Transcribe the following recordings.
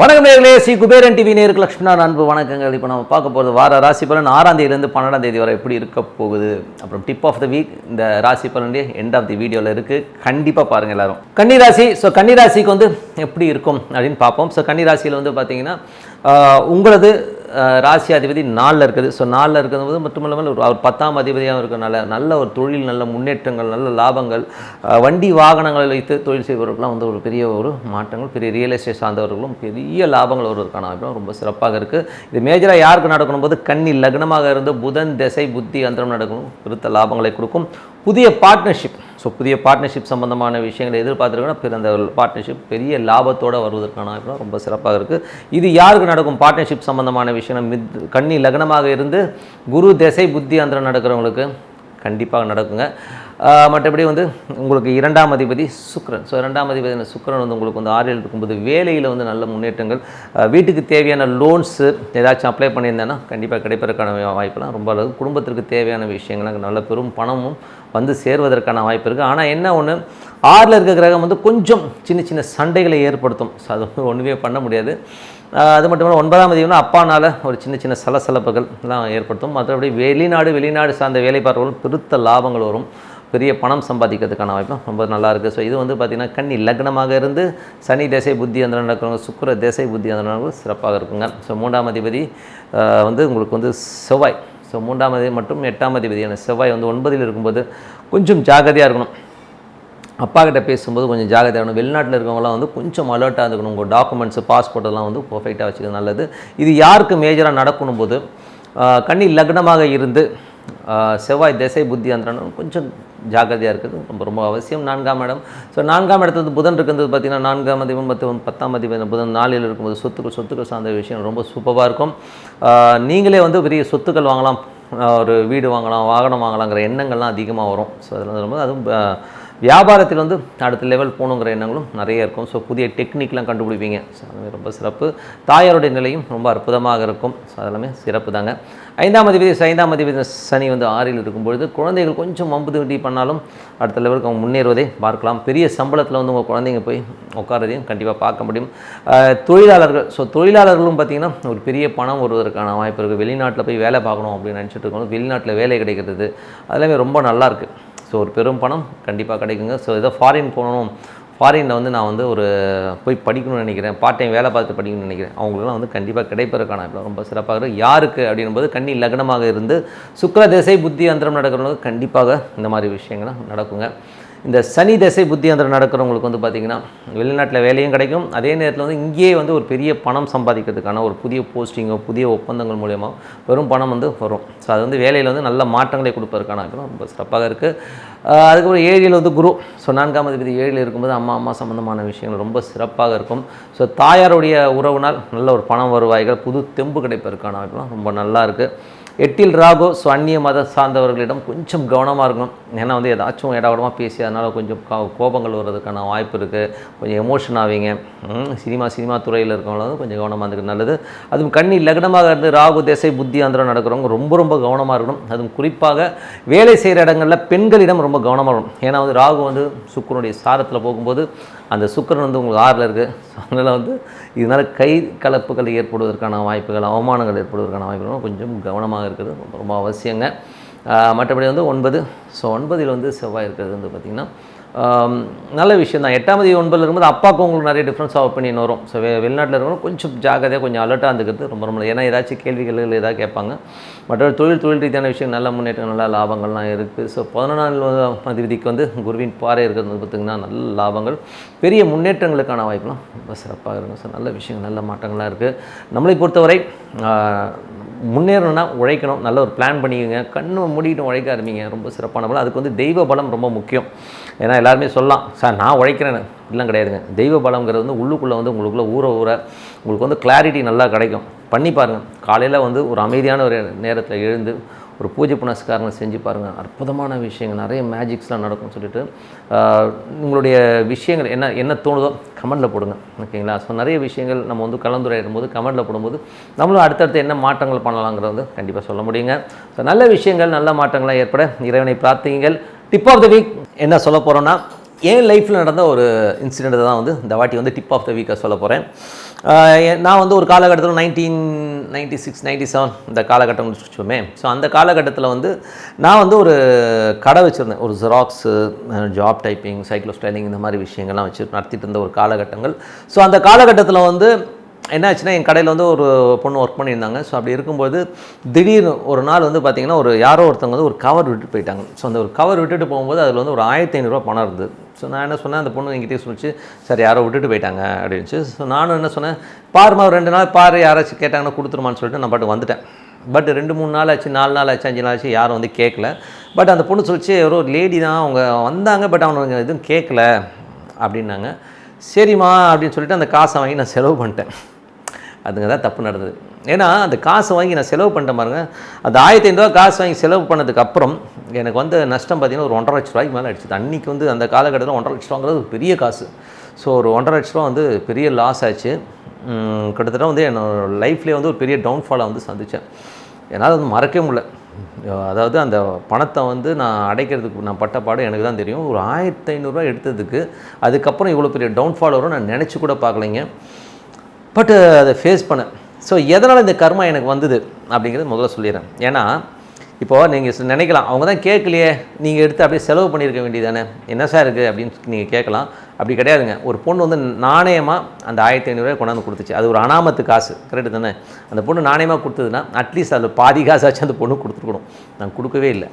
வணக்கம் நேர்களே ஸ்ரீ குபேரன் டிவி நேருக்கு லக்ஷ்மணா அன்பு வணக்கங்கள். இப்போ நம்ம பார்க்க போகிறது வார ராசி பலன். ஆறாம் தேதியிலேருந்து பன்னெண்டாம் தேதி வரை எப்படி இருக்க போகுது? அப்புறம் டிப் ஆஃப் த வீக் இந்த ராசி பலனுடைய எண்ட் ஆஃப் தி வீடியோவில் இருக்குது கண்டிப்பாக பாருங்கள் எல்லாரும். கன்னிராசி ஸோ கன்னிராசிக்கு வந்து எப்படி இருக்கும் அப்படின்னு பார்ப்போம். ஸோ கன்னிராசியில் வந்து பார்த்தீங்கன்னா உங்களது ராசி அதிபதி நாளில் இருக்குது. ஸோ நாளில் இருக்கிறது போது மட்டும் இல்லாமல் ஒரு அவர் பத்தாம் அதிபதியாக இருக்கிறனால நல்ல ஒரு தொழில் நல்ல முன்னேற்றங்கள் நல்ல லாபங்கள் வண்டி வாகனங்களை வைத்து தொழில் செய்பவர்கள்லாம் வந்து ஒரு பெரிய ஒரு மாற்றங்கள் பெரிய ரியல் எஸ்டேட் சார்ந்தவர்களும் பெரிய லாபங்கள் வருவதற்கான வாய்ப்பு ரொம்ப சிறப்பாக இருக்குது இது மேஜராக யாருக்கு நடக்கணும் போது கண்ணி லக்னமாக இருந்து புதன் திசை புத்தி அந்தரம் நடக்கணும் விருத்த லாபங்களை கொடுக்கும் புதிய பார்ட்னர்ஷிப் ஸோ புதிய பார்ட்னர்ஷிப் சம்பந்தமான விஷயங்களை எதிர்பார்த்துருக்கோன்னா பிற அந்த பார்ட்னர்ஷிப் பெரிய லாபத்தோடு வருவதற்கான வாய்ப்புலாம் ரொம்ப சிறப்பாக இருக்குது இது யாருக்கு நடக்கும்? பார்ட்னர்ஷிப் சம்பந்தமான விஷயம் மித் கண்ணி லக்னமாக இருந்து குரு திசை புத்தி அந்தரம் நடக்கிறவங்களுக்கு கண்டிப்பாக நடக்குங்க. மற்றபடி வந்து உங்களுக்கு இரண்டாம் அதிபதி சுக்ரன் ஸோ இரண்டாம் அதிபதி சுக்ரன் வந்து உங்களுக்கு வந்து ஆறில் இருக்கும்போது வேலையில் வந்து நல்ல முன்னேற்றங்கள். வீட்டுக்கு தேவையான லோன்ஸு ஏதாச்சும் அப்ளை பண்ணியிருந்தேன்னா கண்டிப்பாக கிடைப்பதற்கான வாய்ப்பெல்லாம் ரொம்ப அளவு. குடும்பத்திற்கு தேவையான விஷயங்கள் நல்ல பெரும் பணமும் வந்து சேர்வதற்கான வாய்ப்பு இருக்குது ஆனால் என்ன ஒன்று ஆறில் இருக்க கிரகம் வந்து கொஞ்சம் சின்ன சின்ன சண்டைகளை ஏற்படுத்தும். ஸோ அது வந்து ஒன்றுமே பண்ண முடியாது. அது மட்டும் இல்லாமல் ஒன்பதாம் தேதினா அப்பானால ஒரு சின்ன சின்ன சலசலப்புகள் எல்லாம் ஏற்படுத்தும். மற்றபடி வெளிநாடு வெளிநாடு சார்ந்த வேலை பார்ப்பவர்கள் பெருத்த லாபங்கள் வரும். பெரிய பணம் சம்பாதிக்கிறதுக்கான வாய்ப்பும் ரொம்ப நல்லா இருக்குது ஸோ இது வந்து பார்த்திங்கன்னா கன்னி லக்னமாக இருந்து சனி தேசை புத்தி அந்த நடக்கிறவங்க சுக்கிர தேசை புத்தி அந்த சிறப்பாக இருக்குங்க. ஸோ மூன்றாம் அதிபதி வந்து உங்களுக்கு வந்து செவ்வாய். ஸோ மூன்றாம் அதிபதி மற்றும் எட்டாம் அதிபதியான செவ்வாய் வந்து ஒன்பதில் இருக்கும்போது கொஞ்சம் ஜாகிரதையாக இருக்கணும். அப்பா கிட்ட பேசும்போது கொஞ்சம் ஜாகிரதையாக இருக்கணும். வெளிநாட்டில் இருக்கவங்களாம் வந்து கொஞ்சம் அலர்ட்டாக இருக்கணும். உங்கள் டாக்குமெண்ட்ஸு பாஸ்போர்ட் எல்லாம் வந்து பர்ஃபெக்டாக வச்சுக்கிறது நல்லது. இது யாருக்கு மேஜராக நடக்கணும் போது கண்ணி கன்னி லக்னமாக இருந்து செவ்வாய் திசை புத்தி அந்த கொஞ்சம் ஜாக்கிரதையாக இருக்குது ரொம்ப ரொம்ப அவசியம். நான்காம் இடம். ஸோ நான்காம் இடத்துல வந்து புதன் இருக்கிறது பார்த்தீங்கன்னா நான்காம் அதிபம் பத்து பத்தாம் அதிபதி புதன் நாளில் இருக்கும்போது சொத்துக்கள் சொத்துக்கள் சார்ந்த விஷயம் ரொம்ப சூப்பராக இருக்கும். நீங்களே வந்து பெரிய சொத்துக்கள் வாங்கலாம். ஒரு வீடு வாங்கலாம் வாகனம் வாங்கலாங்கிற எண்ணங்கள்லாம் அதிகமாக வரும். ஸோ அதில் வந்து ரொம்ப அதுவும் வியாபாரத்தில் வந்து அடுத்த லெவல் போகணுங்கிற எண்ணங்களும் நிறைய இருக்கும். ஸோ புதிய டெக்னிக்லாம் கண்டுபிடிப்பீங்க. ஸோ அதுவே ரொம்ப சிறப்பு. தாயாருடைய நிலையும் ரொம்ப அற்புதமாக இருக்கும். ஸோ அதெல்லாமே சிறப்பு தாங்க. ஐந்தாம் அதிபதி ஐந்தாம் அதிபதி சனி வந்து ஆறில் இருக்கும்பொழுது குழந்தைகள் கொஞ்சம் மம்புதி பண்ணாலும் அடுத்த லெவலுக்கு அவங்க முன்னேறுவதை பார்க்கலாம். பெரிய சம்பளத்தில் வந்து உங்கள் குழந்தைங்க போய் உட்காரதையும் கண்டிப்பாக பார்க்க முடியும். தொழிலாளர்கள் ஸோ தொழிலாளர்களும் பார்த்திங்கன்னா ஒரு பெரிய பணம் வருவதற்கான வாய்ப்பு இருக்குது வெளிநாட்டில் போய் வேலை பார்க்கணும் அப்படின்னு நினச்சிட்டு இருக்கணும் வெளிநாட்டில் வேலை கிடைக்கிறது. அதெல்லாமே ரொம்ப நல்லா இருக்குது ஸோ ஒரு பெரும் பணம் கண்டிப்பாக கிடைக்குங்க. ஸோ ஏதோ ஃபாரின் போகணும். ஃபாரினில் வந்து நான் வந்து ஒரு போய் படிக்கணும்னு நினைக்கிறேன். பார்ட் டைம் வேலை பார்த்து படிக்கணும்னு நினைக்கிறேன். அவங்களுக்குலாம் வந்து கண்டிப்பாக கிடைப்பதற்கான ரொம்ப சிறப்பாக இருக்கும் யாருக்கு அப்படின்போது கண்ணி லக்னமாக இருந்து சுக்கர திசை புத்தி அந்தரம் நடக்கிறவங்களுக்கு கண்டிப்பாக இந்த மாதிரி விஷயங்கள்லாம் நடக்குங்க. இந்த சனி திசை புத்தியந்திரம் நடக்கிறவங்களுக்கு வந்து பார்த்திங்கன்னா வெளிநாட்டில் வேலையும் கிடைக்கும். அதே நேரத்தில் வந்து இங்கேயே வந்து ஒரு பெரிய பணம் சம்பாதிக்கிறதுக்கான ஒரு புதிய போஸ்டிங்கோ புதிய ஒப்பந்தங்கள் மூலயமா வெறும் பணம் வந்து வரும். ஸோ அது வந்து வேலையில் வந்து நல்ல மாற்றங்களை கொடுப்பதற்கான ரொம்ப சிறப்பாக இருக்குது அதுக்கப்புறம் ஏழில் வந்து குரு. ஸோ நான்காம் அதிபதி ஏழில் இருக்கும்போது அம்மா அம்மா சம்மந்தமான விஷயங்கள் ரொம்ப சிறப்பாக இருக்கும். ஸோ தாயாருடைய உறவுனால் நல்ல ஒரு பணம் வருவாய்கள் புது தெம்பு கிடைப்பதற்கான வாய்ப்புலாம் ரொம்ப நல்லா இருக்குது எட்டில் ராகோ ஸோ அந்நிய மத சார்ந்தவர்களிடம் கொஞ்சம் கவனமாக இருக்கும் ஏன்னா வந்து ஏதாச்சும் இடவிடமாக பேசி அதனால் கொஞ்சம் கோ- கோபங்கள் வர்றதுக்கான வாய்ப்பு இருக்குது கொஞ்சம் எமோஷன் ஆவீங்க. சினிமா சினிமா துறையில் இருக்கவங்களும் வந்து கொஞ்சம் கவனமாக இருந்துக்கு நல்லது. அதுவும் கண்ணி லக்னமாக இருந்து ராகு தேசை புத்தி அந்தரம் நடக்கிறவங்க ரொம்ப ரொம்ப கவனமாக இருக்கணும். அதுவும் குறிப்பாக வேலை செய்கிற இடங்களில் பெண்களிடம் ரொம்ப கவனமாக இருக்கணும். ஏன்னா வந்து ராகு வந்து சுக்கரனுடைய சாரத்தில் போகும்போது அந்த சுக்கிரன் வந்து உங்களுக்கு ஆறில் இருக்குது அதனால் வந்து இதனால் கை கலப்புகள் ஏற்படுவதற்கான வாய்ப்புகள் அவமானங்கள் ஏற்படுவதற்கான வாய்ப்புகள் கொஞ்சம் கவனமாக இருக்கிறது. ரொம்ப அவசியங்க. மற்றபடி வந்து ஒன்பது. ஸோ ஒன்பதில் வந்து செவ்வாய் இருக்கிறது வந்து பார்த்திங்கன்னா நல்ல விஷயம் தான் எட்டாம் தேதி ஒன்பதில் இருக்கும்போது அப்பாவுக்கு உங்களுக்கு நிறைய டிஃப்ரென்ஸ் ஆஃப் ஒப்பீனியன் வரும். ஸோ வெ வெளிநாட்டில் இருக்கணும் கொஞ்சம் ஜாகிரதையாக கொஞ்சம் அலர்ட்டாக இருந்துக்கிறது ரொம்ப ரொம்ப ஏன்னா ஏதாச்சும் கேள்விகள் ஏதாவது கேட்பாங்க. மற்ற தொழில் தொழில் ரீதியான விஷயம் நல்ல முன்னேற்றம் நல்ல லாபங்கள்லாம் இருக்குது ஸோ பதினொன்றாம் அதிபதிக்கு வந்து குருவின் பாறை இருக்கிறது வந்து பார்த்திங்கன்னா நல்ல லாபங்கள். பெரிய முன்னேற்றங்களுக்கான வாய்ப்புலாம் ரொம்ப சிறப்பாக இருக்கும். ஸோ நல்ல விஷயம் நல்ல மாற்றங்களாக இருக்குது நம்மளை பொறுத்தவரை முன்னேறணும்னா உழைக்கணும். நல்ல ஒரு பிளான் பண்ணிக்கோங்க. கண்ணு மூடிட்டு உழைக்க ஆரம்பிங்க. ரொம்ப சிறப்பான பலம் அதுக்கு வந்து தெய்வ பலம் ரொம்ப முக்கியம். ஏன்னா எல்லாருமே சொல்லலாம் சார் நான் உழைக்கிறேன்னு. இல்லை கிடையாதுங்க. தெய்வ பலம்ங்கிறது வந்து உள்ளுக்குள்ளே வந்து உங்களுக்குள்ளே ஊற ஊற உங்களுக்கு வந்து கிளாரிட்டி நல்லா கிடைக்கும். பண்ணி பாருங்கள் காலையில் வந்து ஒரு அமைதியான ஒரு நேரத்தில் எழுந்து ஒரு பூஜை புனஸ்காரங்கள் செஞ்சு பாருங்கள் அற்புதமான விஷயங்கள். நிறைய மேஜிக்ஸ்லாம் நடக்கும்னு சொல்லிட்டு உங்களுடைய விஷயங்கள் என்ன என்ன தோணுதோ கமெண்டில் போடுங்க. ஓகேங்களா? ஸோ நிறைய விஷயங்கள் நம்ம வந்து கலந்துரையாடும் போது கமெண்டில் போடும்போது நம்மளும் அடுத்தடுத்து என்ன மாற்றங்கள் பண்ணலாங்கிறத வந்து கண்டிப்பாக சொல்ல முடியுங்க. ஸோ நல்ல விஷயங்கள் நல்ல மாற்றங்களாக ஏற்பட இறைவனை பிரார்த்திங்கள் டிப் ஆஃப் த வீக் என்ன சொல்ல போகிறோன்னா என் லைஃப்பில் நடந்த ஒரு இன்சிடெண்ட்டை தான் வந்து இந்த வாட்டி வந்து டிப் ஆஃப் த வீக்காக சொல்ல போகிறேன் நான் வந்து ஒரு காலகட்டத்தில் nineteen ninety six ninety seven இந்த காலகட்டம் வச்சுக்கோமே ஸோ அந்த காலகட்டத்தில் வந்து நான் வந்து ஒரு கடை வச்சுருந்தேன். ஒரு ஜெராக்ஸு ஜாப் டைப்பிங் சைக்கிளோ ஸ்டைலிங் இந்த மாதிரி விஷயங்கள்லாம் வச்சு நடத்திட்டு இருந்த ஒரு காலகட்டங்கள். ஸோ அந்த காலகட்டத்தில் வந்து என்னாச்சுன்னா என் கடையில் வந்து ஒரு பொண்ணு ஒர்க் பண்ணியிருந்தாங்க. ஸோ அப்படி இருக்கும்போது திடீர்னு ஒரு நாள் வந்து பார்த்திங்கன்னா ஒரு யாரோ ஒருத்தவங்க வந்து ஒரு கவர் விட்டுட்டு போயிட்டாங்க. ஸோ அந்த ஒரு கவர் விட்டுட்டு போகும்போது அதில் வந்து ஒரு ஆயிரத்தி ஐநூறுரூவா பணம் இருந்தது. ஸோ நான் என்ன சொன்னேன்? அந்த பொண்ணு என்கிட்டயே சொல்லிச்சு. சரி யாரோ விட்டுட்டு போயிட்டாங்க அப்படின்ச்சு ஸோ நானும் என்ன சொன்னேன்? பாருமா ஒரு ரெண்டு நாள் பாரு யாராச்சும் கேட்டாங்கன்னா கொடுத்துருமான்னு சொல்லிட்டு நான் பாட்டு வந்துட்டேன். பட் ரெண்டு மூணு நாள் ஆச்சு நாலு நாள் ஆச்சு அஞ்சு நாள் ஆச்சு யாரும் வந்து கேட்கல பட் அந்த பொண்ணு சொல்லிச்சு ஒரு லேடி தான் அவங்க வந்தாங்க பட் அவங்க எதுவும் கேட்கல அப்படின்னாங்க. சரிம்மா அப்படின்னு சொல்லிட்டு அந்த காசை வாங்கி நான் செலவு பண்ணிட்டேன். அதுங்க தான் தப்பு நடந்தது. ஏன்னா அந்த காசை வாங்கி நான் செலவு பண்ணிட்டேன் பாருங்க. அந்த ஆயிரத்தி ஐநூறுரூவா காசு வாங்கி செலவு பண்ணதுக்கு அப்புறம் எனக்கு வந்து நஷ்டம் பார்த்தீங்கன்னா ஒரு ஒன்றரை லட்ச ரூபாய்க்கு மேலே அடிச்சுது அன்றைக்கி வந்து அந்த காலகட்டத்தில் ஒன்றரை லட்ச ரூபாங்கிறது ஒரு பெரிய காசு. ஸோ ஒரு ஒன்றரை லட்ச ரூபா வந்து பெரிய லாஸ் ஆச்சு. கிட்டத்தட்ட வந்து என்னோட லைஃப்லேயே வந்து ஒரு பெரிய டவுன்ஃபாலை வந்து சந்தித்தேன் என்னால் வந்து மறக்கவே முடியல. அதாவது அந்த பணத்தை வந்து நான் அடைக்கிறதுக்கு நான் பட்ட பாடு எனக்கு தான் தெரியும். ஒரு ஆயிரத்தி ஐநூறுரூவா எடுத்ததுக்கு அதுக்கப்புறம் இவ்வளோ பெரிய டவுன்ஃபால் வரும் நான் நினச்சி கூட பார்க்கலைங்க. பட் அதை ஃபேஸ் பண்ணேன். ஸோ எதனால் இந்த கர்மா எனக்கு வந்தது அப்படிங்கிறது முதல்ல சொல்லிடுறேன். ஏன்னா இப்போது நீங்கள் நினைக்கலாம் அவங்க தான் கேட்கலையே நீங்கள் எடுத்து அப்படியே செலவு பண்ணியிருக்க வேண்டியதானே? என்ன சார் இருக்குது அப்படின்னு நீங்கள் கேட்கலாம். அப்படி கிடையாதுங்க. ஒரு பொண்ணு வந்து நாணயமாக அந்த ஆயிரத்தி ஐநூறுரூவா கொண்டாந்து கொடுத்துச்சு. அது ஒரு அனாமத்து காசு. கரெக்டு தானே? அந்த பொண்ணு நாணயமாக கொடுத்ததுன்னா அட்லீஸ்ட் அதில் பாதி காசாச்சும் அந்த பொண்ணு கொடுத்துருக்கணும். நான் கொடுக்கவே இல்லை.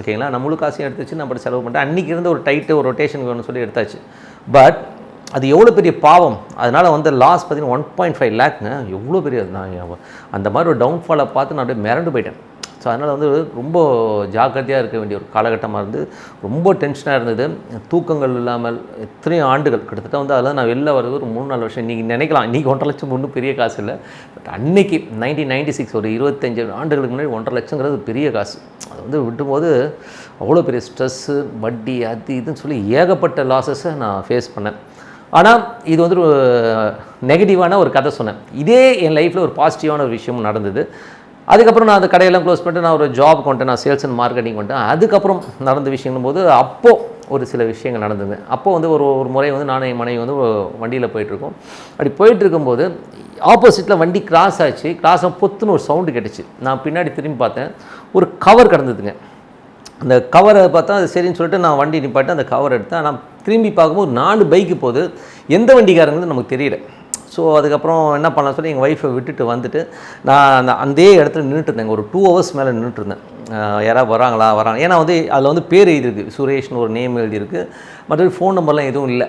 ஓகேங்களா? நம்மளும் காசையும் எடுத்துச்சு நான் அப்படி செலவு பண்ணிட்டேன். அன்றைக்கி இருந்த ஒரு டைட்டு ஒரு ரொட்டேஷன் வேணும்னு சொல்லி எடுத்தாச்சு. பட் அது எவ்வளோ பெரிய பாவம்? அதனால் வந்து லாஸ் பார்த்தீங்கன்னா ஒன் பாயிண்ட் ஃபைவ் லேக்ங்க எவ்வளோ பெரிய நான் அந்த மாதிரி ஒரு டவுன்ஃபாலை பார்த்து நான் அப்படியே மிரண்டு போயிட்டேன். ஸோ அதனால் வந்து ரொம்ப ஜாக்கிரதையாக இருக்க வேண்டிய ஒரு காலகட்டமாக இருந்து ரொம்ப டென்ஷனாக இருந்தது. தூக்கங்கள் இல்லாமல் எத்தனையோ ஆண்டுகள். கிட்டத்தட்ட வந்து அதெல்லாம் நான் வெளில வர்றது ஒரு மூணு நாலு வருஷம். இன்றைக்கி நினைக்கலாம். இன்றைக்கி ஒன்றரை லட்சம் ஒன்றும் பெரிய காசு இல்லை. பட் அன்னைக்கு நைன்டீன் நைன்டி சிக்ஸ் ஒரு இருபத்தஞ்சு ஆண்டுகளுக்கு முன்னாடி ஒன்றரை லட்சங்கிறது பெரிய காசு. அது வந்து விட்டும்போது அவ்வளோ பெரிய ஸ்ட்ரெஸ்ஸு வட்டி அது இதுன்னு சொல்லி ஏகப்பட்ட லாஸஸை நான் ஃபேஸ் பண்ணேன். ஆனால் இது வந்து ஒரு நெகட்டிவான ஒரு கதை சொன்னேன். இதே என் லைஃப்பில் ஒரு பாசிட்டிவான ஒரு விஷயமும் நடந்தது. அதுக்கப்புறம் நான் அந்த கடையெல்லாம் க்ளோஸ் பண்ணிட்டு நான் ஒரு ஜாப் கொண்டேன் நான் சேல்ஸ் அண்ட் மார்க்கெட்டிங் கொண்டேன். அதுக்கப்புறம் நடந்த விஷயங்கும் போது அப்போது ஒரு சில விஷயங்கள் நடந்தது. அப்போ வந்து ஒரு ஒரு முறை வந்து நானும் என் மனைவி வந்து வண்டியில் போயிட்டுருக்கோம். அப்படி போயிட்டுருக்கும்போது ஆப்போசிட்டில் வண்டி கிராஸ் ஆச்சு. கிராஸ் பொத்துன்னு ஒரு சவுண்டு கேட்டுச்சு. நான் பின்னாடி திரும்பி பார்த்தேன். ஒரு கவர் கிடந்ததுங்க. அந்த கவரை பார்த்தா அது சரின்னு சொல்லிட்டு நான் வண்டி நிப்பாட்டி அந்த கவர் எடுத்தேன். ஆனால் திரும்பி பார்க்கும்போது நாலு பைக்கு போகுது. எந்த வண்டிக்காரங்கிறது நமக்கு தெரியல. ஸோ அதுக்கப்புறம் என்ன பண்ணலாம் சொல்லி எங்கள் ஒய்ஃபை விட்டுட்டு வந்துட்டு நான் அந்த அதே இடத்துல நின்றுட்டு இருந்தேன். ஒரு டூ ஹவர்ஸ் மேலே நின்றுட்டு இருந்தேன். யாராவது வராங்களா வராங்க ஏன்னா வந்து அதில் வந்து பேர் எழுதியிருக்கு. சுரேஷ்னு ஒரு நேம் எழுதியிருக்கு. மற்றபடி ஃபோன் நம்பர்லாம் எதுவும் இல்லை.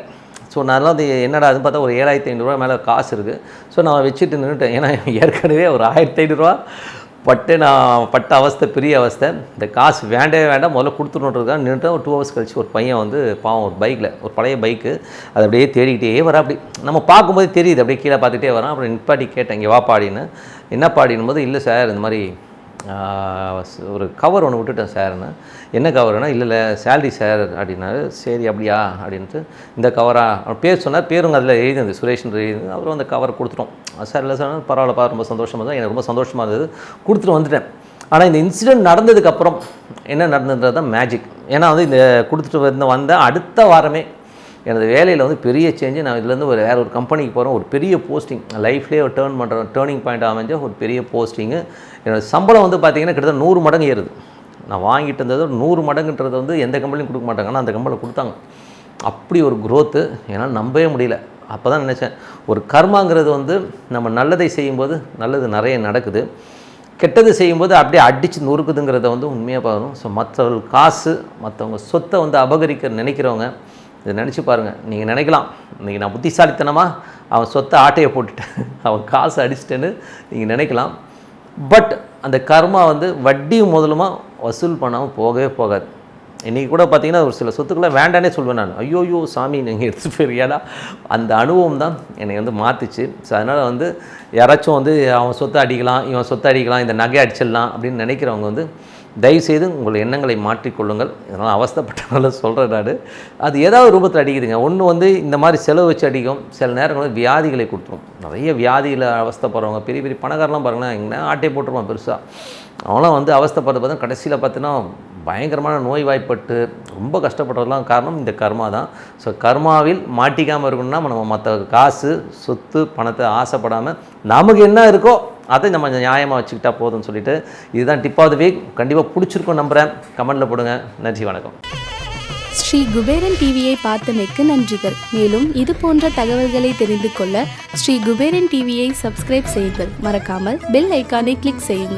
ஸோ நான் அது என்னடா அதுன்னு பார்த்தா ஒரு ஏழாயிரத்தி ஐநூறுரூவா மேலே காசு இருக்குது ஸோ நான் வச்சுட்டு நின்றுட்டேன் ஏன்னா ஏற்கனவே ஒரு ஆயிரத்தி ஐநூறுரூவா பட்டு நான் பட்ட அவஸ்தை பெரிய அவஸ்தை. இந்த காசு வேண்டவே வேண்டாம். முதல்ல கொடுத்துருன்றதுக்காக நின்றுட்டு ஒரு டூ ஹவர்ஸ் கழிச்சு ஒரு பையன் வந்து பாவம் ஒரு பைக்கில் ஒரு பழைய பைக்கு அதை அப்படியே தேடிக்கிட்டே வரா அப்படி நம்ம பார்க்கும்போது தெரியுது. அப்படியே கீழே பார்த்துட்டே வரான் அப்புறம் நிப்பாட்டி கேட்டேன். இங்கே வா பாடின்னு. என்ன பாடினும் போது இல்லை சார் இந்த மாதிரி ஒரு கவர் ஒன்று விட்டுட்டேன் சார்னு என்ன கவர்னா இல்லை இல்லை சேலரி சார் அப்படின்னாரு. சரி அப்படியா? அப்படின்ட்டு இந்த கவரா அவர் பேர் சொன்னார். பேருங்க அதில் எழுதினது சுரேஷ்ன்ற எழுதி அப்புறம் அந்த கவர் கொடுத்துட்டோம். சார் இல்லை சார் பரவாயில்லப்பா ரொம்ப சந்தோஷமாக தான் எனக்கு ரொம்ப சந்தோஷமாக இருந்தது. கொடுத்துட்டு வந்துட்டேன். ஆனால் இந்த இன்சிடென்ட் நடந்ததுக்கப்புறம் என்ன நடந்ததுன்றது தான் மேஜிக் ஏன்னா வந்து இந்த கொடுத்துட்டு வந்து வந்த அடுத்த வாரமே எனது வேலையில் வந்து பெரிய சேஞ்சு நான் இதுலேருந்து ஒரு வேறு ஒரு கம்பெனிக்கு போகிறேன் ஒரு பெரிய போஸ்டிங் லைஃப்லேயே ஒரு டேர்ன் பண்ணுற டேர்னிங் பாயிண்ட் அமைஞ்ச ஒரு பெரிய போஸ்டிங்கு என்னோடய சம்பளம் வந்து பார்த்திங்கன்னா கிட்டத்தட்ட நூறு மடங்கு ஏறுது. நான் வாங்கிட்டு இருந்தது ஒரு நூறு மடங்குன்றது வந்து எந்த கம்பெனியும் கொடுக்க மாட்டாங்க. ஆனால் அந்த கம்பெனியில் கொடுத்தாங்க. அப்படி ஒரு க்ரோத்து என்னால் நம்பவே முடியல. அப்போ தான் நினச்சேன். ஒரு கர்மாங்கிறது வந்து நம்ம நல்லதை செய்யும்போது நல்லது நிறைய நடக்குது. கெட்டது செய்யும்போது அப்படியே அடித்து நொறுக்குதுங்கிறத வந்து உண்மையாக பார்க்கணும் ஸோ மற்றவர்கள் காசு மற்றவங்க சொத்தை வந்து அபகரிக்க நினைக்கிறவங்க இதை நினச்சி பாருங்கள் நீங்கள் நினைக்கலாம். இன்றைக்கி நான் புத்திசாலித்தனமாக அவன் சொத்தை ஆட்டையை போட்டுட்டேன். அவன் காசு அடிச்சிட்டேன்னு நீங்கள் நினைக்கலாம். பட் அந்த கர்மா வந்து வட்டியும் முதலுமா வசூல் பண்ணாமல் போகவே போகாது. இன்றைக்கி கூட பார்த்தீங்கன்னா ஒரு சில சொத்துக்களை வேண்டானே சொல்வேன் நான். ஐயோயோ சாமி நீங்கள் எடுத்துகிட்டு போயிருக்கியாடா. அந்த அனுபவம் தான் என்னை வந்து மாற்றுச்சு ஸோ அதனால் வந்து யாராச்சும் வந்து அவன் சொத்தை அடிக்கலாம் இவன் சொத்தை அடிக்கலாம் இந்த நகை அடிச்சிடலாம் அப்படின்னு நினைக்கிறவங்க வந்து தயவுசெய்து உங்கள் எண்ணங்களை மாற்றிக்கொள்ளுங்கள். இதனால் அவஸ்தைப்பட்டனால சொல்கிறேன் நான். அது ஏதாவது ரூபத்தில் அடிக்குதுங்க. ஒன்று வந்து இந்த மாதிரி செலவு வச்சு அடிக்கும். சில நேரங்களில் வியாதிகளை கொடுத்துரும். நிறைய வியாதியில் அவஸ்தப்படுறவங்க பெரிய பெரிய பணக்காரலாம் பாருங்களேன். எங்கன்னா ஆட்டை போட்டுருவான் பெருசாக அவங்களாம் வந்து அவஸ்தைப்படுறது பார்த்தா கடைசியில் பார்த்தீங்கன்னா பயங்கரமான நோய்வாய்ப்பட்டு ரொம்ப கஷ்டப்படுறதுலாம் காரணம் இந்த கர்மா தான். ஸோ கர்மாவில் மாட்டிக்காமல் இருக்கணும்னா நம்ம மற்ற காசு சொத்து பணத்தை ஆசைப்படாமல் நமக்கு என்ன இருக்கோ அதை நம்ம நியாயமாக வச்சுக்கிட்டா போதும்னு சொல்லிட்டு இதுதான் டிப் ஆஃப் த வீக் கண்டிப்பாக பிடிச்சிருக்கும் நம்புகிறேன் கமெண்ட்டில் போடுங்க. நன்றி வணக்கம். ஸ்ரீ குபேரன் டிவியை பார்த்தமைக்கு நன்றிகள். மேலும் இது போன்ற தகவல்களை தெரிந்து கொள்ள ஸ்ரீ குபேரன் டிவியை சப்ஸ்கிரைப் செய்யுங்கள். மறக்காமல் பெல் ஐக்கானை கிளிக் செய்யுங்கள்.